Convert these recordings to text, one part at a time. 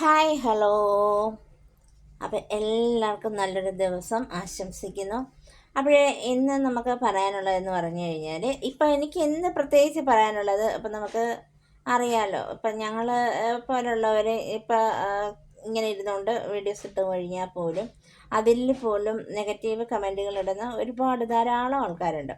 Hi hello അപ്പം എല്ലാവർക്കും നല്ലൊരു ദിവസം ആശംസിക്കുന്നു. അപ്പോൾ ഇന്ന് നമുക്ക് പറയാനുള്ളതെന്ന് പറഞ്ഞു കഴിഞ്ഞാൽ ഇപ്പം എനിക്ക് ഇന്ന് പ്രത്യേകിച്ച് പറയാനുള്ളത്? ഇപ്പം നമുക്ക് അറിയാമല്ലോ ഇപ്പം ഞങ്ങൾ പോലുള്ളവർ ഇപ്പം ഇങ്ങനെ ഇരുന്നുകൊണ്ട് വീഡിയോസ് ഇട്ട് കഴിഞ്ഞാൽ പോലും അതിൽ പോലും നെഗറ്റീവ് കമന്റുകൾ ഇടുന്ന ഒരുപാട് ധാരാളം ആൾക്കാരുണ്ട്.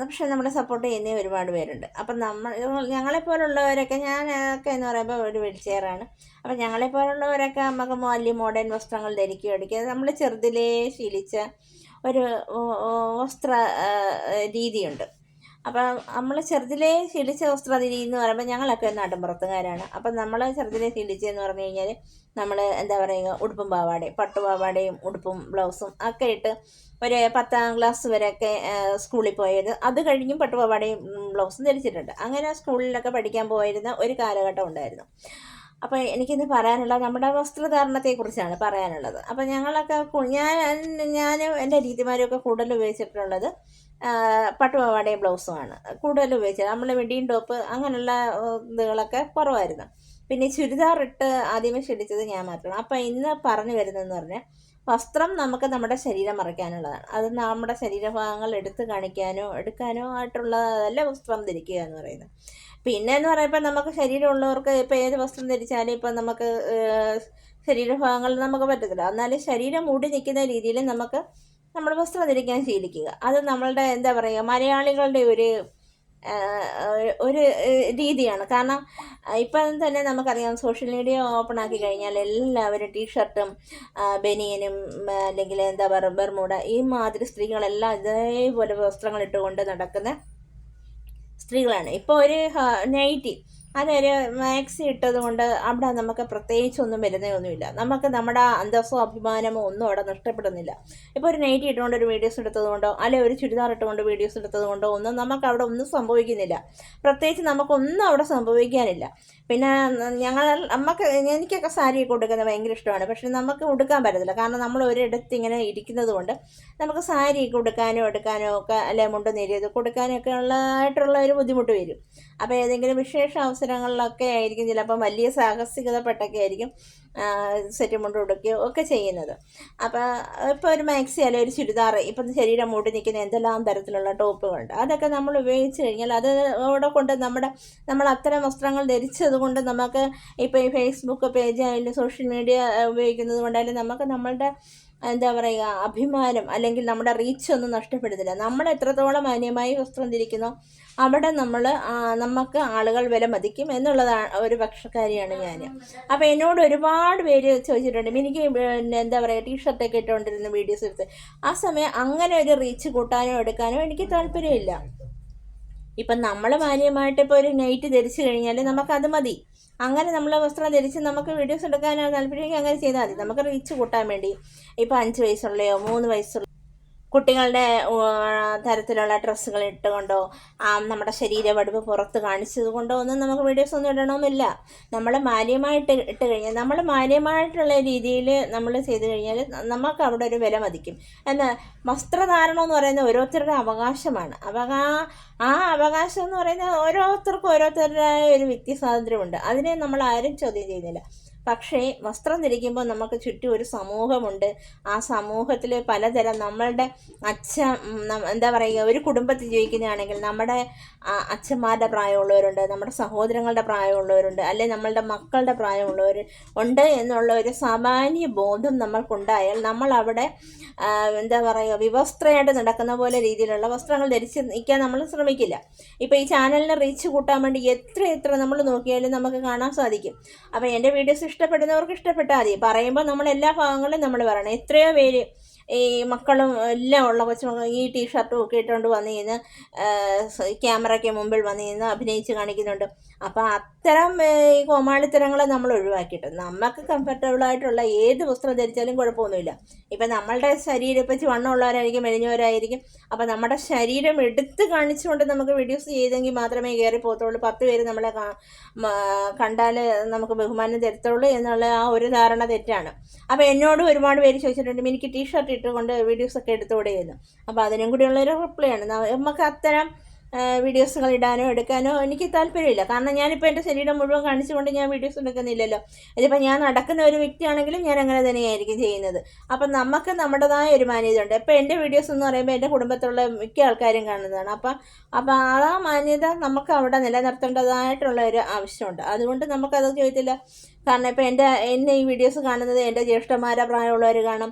പക്ഷെ നമ്മളെ സപ്പോർട്ട് ചെയ്യുന്ന ഒരുപാട് പേരുണ്ട്. അപ്പം നമ്മൾ ഞങ്ങളെപ്പോലുള്ളവരൊക്കെ ഞാനൊക്കെ എന്ന് പറയുമ്പോൾ ഒരു വീൽ ചെയറാണ് അപ്പം ഞങ്ങളെപ്പോലുള്ളവരൊക്കെ നമുക്ക് വലിയ മോഡേൺ വസ്ത്രങ്ങൾ ധരിക്കുക അടിക്കുക നമ്മൾ ചെറുതിലേ ശീലിച്ച ഒരു വസ്ത്ര രീതിയുണ്ട്. അപ്പം നമ്മൾ ചെറുതിലേ ശീലിച്ച വസ്ത്രതിരി എന്ന് പറയുമ്പോൾ ഞങ്ങളൊക്കെ നാട്ടിൻപുറത്തുകാരാണ് അപ്പം നമ്മൾ ചെറുതിലേ ശീലിച്ചതെന്ന് പറഞ്ഞു കഴിഞ്ഞാൽ നമ്മൾ എന്താ പറയുക ഉടുപ്പും പാവാടയും പട്ടുപാവാടയും ഉടുപ്പും ബ്ലൗസും ഒക്കെ ഇട്ട് ഒരു പത്താം ക്ലാസ് വരെയൊക്കെ സ്കൂളിൽ പോയത് അത് കഴിഞ്ഞും പട്ടുപാവാടയും ബ്ലൗസും ധരിച്ചിട്ടുണ്ട്. അങ്ങനെ സ്കൂളിലൊക്കെ പഠിക്കാൻ പോയിരുന്ന ഒരു കാലഘട്ടം ഉണ്ടായിരുന്നു. അപ്പോൾ എനിക്കിന്ന് പറയാനുള്ളത് നമ്മുടെ വസ്ത്രധാരണത്തെക്കുറിച്ചാണ് പറയാനുള്ളത്. അപ്പോൾ ഞങ്ങളൊക്കെ ഞാൻ ഞാനും എന്റെ രീതിമാരും ഒക്കെ കൂടുതൽ ഉപയോഗിച്ചിട്ടുള്ളത് പട്ടുപാവാടയും ബ്ലൗസുമാണ്. കൂടുതൽ ഉപയോഗിച്ചത്. നമ്മൾ വെഡിങ് ടോപ്പ് അങ്ങനെയുള്ള ഇതുകളൊക്കെ കുറവായിരുന്നു. പിന്നെ ചുരിദാർ ഇട്ട് ആദ്യമേ ക്ഷണിച്ചത് ഞാൻ മാത്രമാണ്. അപ്പോൾ ഇന്ന് പറഞ്ഞു വരുന്നതെന്ന് പറഞ്ഞാൽ വസ്ത്രം നമുക്ക് നമ്മുടെ ശരീരം മറയ്ക്കാനുള്ളതാണ്. അത് നമ്മുടെ ശരീരഭാഗങ്ങൾ എടുത്ത് കാണിക്കാനോ എടുക്കാനോ ആയിട്ടുള്ളതല്ല വസ്ത്രം ധരിക്കുക എന്ന് പറയുന്നത്. പിന്നെ എന്ന് പറയുമ്പോൾ നമുക്ക് ശരീരമുള്ളവർക്ക് ഇപ്പോൾ ഏത് വസ്ത്രം ധരിച്ചാലും ഇപ്പം നമുക്ക് ശരീരഭാഗങ്ങൾ നമുക്ക് പറ്റത്തില്ല. എന്നാലും ശരീരം മൂടി നിൽക്കുന്ന രീതിയിൽ നമുക്ക് നമ്മുടെ വസ്ത്രം ധരിക്കാൻ ശീലിക്കുക. അത് നമ്മളുടെ എന്താ പറയുക മലയാളികളുടെ ഒരു ഒരു രീതിയാണ്. കാരണം ഇപ്പം തന്നെ നമുക്കറിയാം സോഷ്യൽ മീഡിയ ഓപ്പൺ ആക്കി കഴിഞ്ഞാൽ എല്ലാവരും ടീഷർട്ടും ബനിയനും അല്ലെങ്കിൽ എന്താ പറയുക ബെർമൂട ഈ മാതിരി സ്ത്രീകളെല്ലാം ഇതേപോലെ വസ്ത്രങ്ങൾ ഇട്ടുകൊണ്ട് നടക്കുന്ന സ്ത്രീകളാണ്. ഇപ്പോൾ ഒരു നൈറ്റി അതൊരു മാക്സി ഇട്ടത് കൊണ്ട് അവിടെ നമുക്ക് പ്രത്യേകിച്ച് ഒന്നും വരുന്നതൊന്നുമില്ല. നമുക്ക് നമ്മുടെ അന്തസ്സോ അഭിമാനമോ ഒന്നും അവിടെ നഷ്ടപ്പെടുന്നില്ല. ഇപ്പോൾ ഒരു നൈറ്റി ഇട്ടുകൊണ്ട് ഒരു വീഡിയോസ് എടുത്തത് കൊണ്ടോ അല്ലെ ഒരു ചുരിദാർ ഇട്ടുകൊണ്ട് വീഡിയോസ് എടുത്തത് കൊണ്ടോ ഒന്നും നമുക്ക് അവിടെ ഒന്നും സംഭവിക്കുന്നില്ല. പ്രത്യേകിച്ച് നമുക്കൊന്നും അവിടെ സംഭവിക്കാനില്ല. പിന്നെ ഞങ്ങൾ നമുക്ക് എനിക്കൊക്കെ സാരി കൊടുക്കുന്നത് ഭയങ്കര ഇഷ്ടമാണ്. പക്ഷെ നമുക്ക് ഉടുക്കാൻ പറ്റത്തില്ല. കാരണം നമ്മൾ ഒരിടത്ത് ഇങ്ങനെ ഇരിക്കുന്നത് കൊണ്ട് നമുക്ക് സാരി കൊടുക്കാനോ എടുക്കാനോ ഒക്കെ അല്ലെ മുണ്ട് നേരിയത് കൊടുക്കാനോ ഒക്കെ ഉള്ളതായിട്ടുള്ള ഒരു ബുദ്ധിമുട്ട് വരും. അപ്പോൾ ഏതെങ്കിലും വിശേഷ അവസരങ്ങളിലൊക്കെ ആയിരിക്കും ചിലപ്പം വലിയ സാഹസികതപ്പെട്ടൊക്കെ ആയിരിക്കും സെറ്റ് മുണ്ട് കൊടുക്കുകയോ ഒക്കെ ചെയ്യുന്നത്. അപ്പോൾ ഇപ്പോൾ ഒരു മാക്സി അല്ലെങ്കിൽ ഒരു ചുരിദാർ ഇപ്പം ശരീരം മൂടി നിൽക്കുന്ന എന്തെല്ലാം തരത്തിലുള്ള ടോപ്പുകളുണ്ട്? അതൊക്കെ നമ്മൾ ഉപയോഗിച്ച് കഴിഞ്ഞാൽ അത് അവിടെ കൊണ്ട് നമ്മുടെ നമ്മൾ അത്തരം വസ്ത്രങ്ങൾ ധരിച്ചത് കൊണ്ട് നമുക്ക് ഇപ്പോൾ ഈ ഫേസ്ബുക്ക് പേജ് ആയാലും സോഷ്യൽ മീഡിയ ഉപയോഗിക്കുന്നത് കൊണ്ടായാലും നമുക്ക് നമ്മളുടെ എന്താ പറയുക അഭിമാനം അല്ലെങ്കിൽ നമ്മുടെ റീച്ച് ഒന്നും നഷ്ടപ്പെടുന്നില്ല. നമ്മൾ എത്രത്തോളം മാന്യമായി വസ്ത്രം ധരിക്കുന്നോ അവിടെ നമ്മൾ നമുക്ക് ആളുകൾ വില മതിക്കും എന്നുള്ളതാണ് ഒരു പക്ഷക്കാരിയാണ് ഞാൻ. അപ്പോൾ എന്നോട് ഒരുപാട് പേര് ചോദിച്ചിട്ടുണ്ട്. എനിക്ക് പിന്നെ എന്താ പറയുക ടീഷർട്ടൊക്കെ ഇട്ടുകൊണ്ടിരുന്ന വീഡിയോസ് എടുത്ത്. ആ സമയം അങ്ങനെ ഒരു റീച്ച് കൂട്ടാനോ എടുക്കാനോ എനിക്ക് താല്പര്യമില്ല. ഇപ്പം നമ്മളെ മാന്യമായിട്ട് ഇപ്പോൾ ഒരു നൈറ്റ് ധരിച്ചു കഴിഞ്ഞാൽ അത് മതി. അങ്ങനെ നമ്മളെ വസ്ത്രം ധരിച്ച് നമുക്ക് വീഡിയോസ് എടുക്കാനോ താല്പര്യമെങ്കിൽ അങ്ങനെ ചെയ്താൽ മതി. നമുക്ക് റീച്ച് കൂട്ടാൻ വേണ്ടി. ഇപ്പോൾ അഞ്ച് വയസ്സുള്ളയോ മൂന്ന് വയസ്സുള്ള കുട്ടികളുടെ തരത്തിലുള്ള ഡ്രസ്സുകൾ ഇട്ടുകൊണ്ടോ നമ്മുടെ ശരീരവടിവ് പുറത്ത് കാണിച്ചത് കൊണ്ടോ ഒന്നും നമുക്ക് വീഡിയോസ് ഒന്നും ഇടണമെന്നില്ല നമ്മൾ മാന്യമായിട്ട് ഇട്ട് കഴിഞ്ഞാൽ നമ്മൾ മാന്യമായിട്ടുള്ള രീതിയിൽ നമ്മൾ ചെയ്ത് കഴിഞ്ഞാൽ നമുക്ക് അവിടെ ഒരു വില മതിക്കും. എന്നാൽ വസ്ത്രധാരണം എന്ന് പറയുന്നത് ഓരോരുത്തരുടെ അവകാശമാണ്. അവകാ ആ അവകാശം എന്ന് പറയുന്നത് ഓരോരുത്തർക്കും ഓരോരുത്തരുടേതായ ഒരു വ്യക്തി സ്വാതന്ത്ര്യമുണ്ട്. അതിനെ നമ്മൾ ആരും ചോദ്യം ചെയ്യുന്നില്ല. പക്ഷേ വസ്ത്രം ധരിക്കുമ്പോൾ നമുക്ക് ചുറ്റും ഒരു സമൂഹമുണ്ട്. ആ സമൂഹത്തിൽ പലതരം നമ്മളുടെ അച്ഛ എന്താ പറയുക ഒരു കുടുംബത്തിൽ ജീവിക്കുന്നതാണെങ്കിൽ നമ്മുടെ അച്ഛന്മാരുടെ പ്രായമുള്ളവരുണ്ട് നമ്മുടെ സഹോദരങ്ങളുടെ പ്രായമുള്ളവരുണ്ട് അല്ലെങ്കിൽ നമ്മളുടെ മക്കളുടെ പ്രായമുള്ളവർ ഉണ്ട് എന്നുള്ള ഒരു സാമാന്യ ബോധം നമ്മൾക്കുണ്ടായാൽ നമ്മൾ അവിടെ എന്താ പറയുക വിവസ്ത്രയായിട്ട് നടക്കുന്ന പോലെ രീതിയിലുള്ള വസ്ത്രങ്ങൾ ധരിച്ച് നിൽക്കാൻ നമ്മൾ ശ്രമിക്കില്ല. ഇപ്പോൾ ഈ ചാനലിനെ റീച്ച് കൂട്ടാൻ വേണ്ടി എത്ര എത്ര നമ്മൾ നോക്കിയാലും നമുക്ക് കാണാൻ സാധിക്കും. അപ്പോൾ എന്റെ വീഡിയോസ് ഇഷ്ടപ്പെടുന്നവർക്ക് ഇഷ്ടപ്പെട്ടാൽ മതി. പറയുമ്പോൾ നമ്മൾ എല്ലാ ഭാഗങ്ങളും നമ്മൾ പറയണം. എത്രയോ പേര് ഈ മക്കളും എല്ലാം ഉള്ള കൊച്ചുമക്കൾ ഈ ടീഷർട്ടും ഒക്കെ ഇട്ടുകൊണ്ട് വന്ന് കഴിഞ്ഞാൽ ക്യാമറയ്ക്ക് മുമ്പിൽ വന്ന് കഴിഞ്ഞാൽ അഭിനയിച്ച് കാണിക്കുന്നുണ്ട്. അപ്പോൾ അത്തരം ഈ കോമാളിത്തരങ്ങൾ നമ്മൾ ഒഴിവാക്കിയിട്ട് നമുക്ക് കംഫർട്ടബിളായിട്ടുള്ള ഏത് വസ്ത്രം ധരിച്ചാലും കുഴപ്പമൊന്നുമില്ല. ഇപ്പം നമ്മളുടെ ശരീരം ഇപ്പം ചുവണ്ണമുള്ളവരായിരിക്കും മെലിഞ്ഞവരായിരിക്കും. അപ്പോൾ നമ്മുടെ ശരീരം എടുത്ത് കാണിച്ചുകൊണ്ട് നമുക്ക് വീഡിയോസ് ചെയ്തെങ്കിൽ മാത്രമേ കയറി പോകത്തുള്ളൂ. പത്ത് പേര് നമ്മളെ കണ്ടാൽ നമുക്ക് ബഹുമാനം തരത്തുള്ളൂ എന്നുള്ള ആ ഒരു ധാരണ തെറ്റാണ്. അപ്പോൾ എന്നോട് ഒരുപാട് പേര് ചോദിച്ചിട്ടുണ്ട് എനിക്ക് ടീഷർട്ട് ഇട്ടുകൊണ്ട് വീഡിയോസൊക്കെ എടുത്തുകൂടെ ചെയ്യുന്നു അപ്പോൾ അതിനും കൂടിയുള്ളൊരു റിപ്ലൈ ആണ്. നമുക്ക് അത്തരം വീഡിയോസുകൾ ഇടാനോ എടുക്കാനോ എനിക്ക് താല്പര്യമില്ല. കാരണം ഞാനിപ്പോൾ എന്റെ ശരീരം മുഴുവൻ കാണിച്ചുകൊണ്ട് ഞാൻ വീഡിയോസ് എടുക്കുന്നില്ലല്ലോ. ഇതിപ്പോൾ ഞാൻ നടക്കുന്ന ഒരു വ്യക്തിയാണെങ്കിലും ഞാൻ അങ്ങനെ തന്നെയായിരിക്കും ചെയ്യുന്നത്. അപ്പം നമുക്ക് നമ്മുടേതായ ഒരു മാന്യത ഉണ്ട് ഇപ്പോൾ എന്റെ വീഡിയോസ് എന്ന് പറയുമ്പോൾ എന്റെ കുടുംബത്തിലുള്ള മിക്ക ആൾക്കാരും കാണുന്നതാണ്. അപ്പം അപ്പം ആ മാന്യത നമുക്ക് അവിടെ നിലനിർത്തേണ്ടതായിട്ടുള്ള ഒരു ആവശ്യമുണ്ട്. അതുകൊണ്ട് നമുക്കത് ചോദിച്ചില്ല. കാരണം ഇപ്പോൾ എന്റെ എന്നെ ഈ വീഡിയോസ് കാണുന്നത് എന്റെ ജ്യേഷ്ഠന്മാരെ പ്രായമുള്ളവർ കാണും.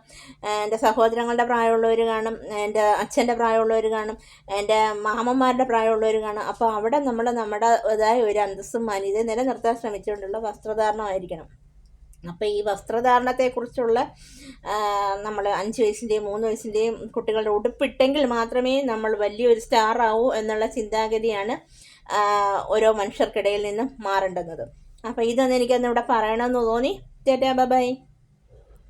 എന്റെ സഹോദരങ്ങളുടെ പ്രായമുള്ളവർ കാണും. എന്റെ അച്ഛന്റെ പ്രായമുള്ളവർ കാണും. എന്റെ മാമന്മാരുടെ പ്രായമുള്ളവർ അപ്പോൾ അവിടെ നമ്മൾ നമ്മുടെ നമ്മുടേതായ ഒരു അന്തസ്സും മാന്യതയും നിലനിർത്താൻ ശ്രമിച്ചുകൊണ്ടുള്ള വസ്ത്രധാരണമായിരിക്കണം. അപ്പോൾ ഈ വസ്ത്രധാരണത്തെക്കുറിച്ചുള്ള നമ്മൾ അഞ്ച് വയസ്സിന്റെയും മൂന്ന് വയസ്സിന്റെയും കുട്ടികളുടെ ഉടുപ്പിട്ടെങ്കിൽ മാത്രമേ നമ്മൾ വലിയൊരു സ്റ്റാർ ആവൂ എന്നുള്ള ചിന്താഗതിയാണ് ഓരോ മനുഷ്യർക്കിടയിൽ നിന്നും മാറേണ്ടുന്നത്. അപ്പോൾ ഇതൊന്നും എനിക്കൊന്നിവിടെ പറയണമെന്ന് തോന്നി. ചേട്ടാ ബൈ.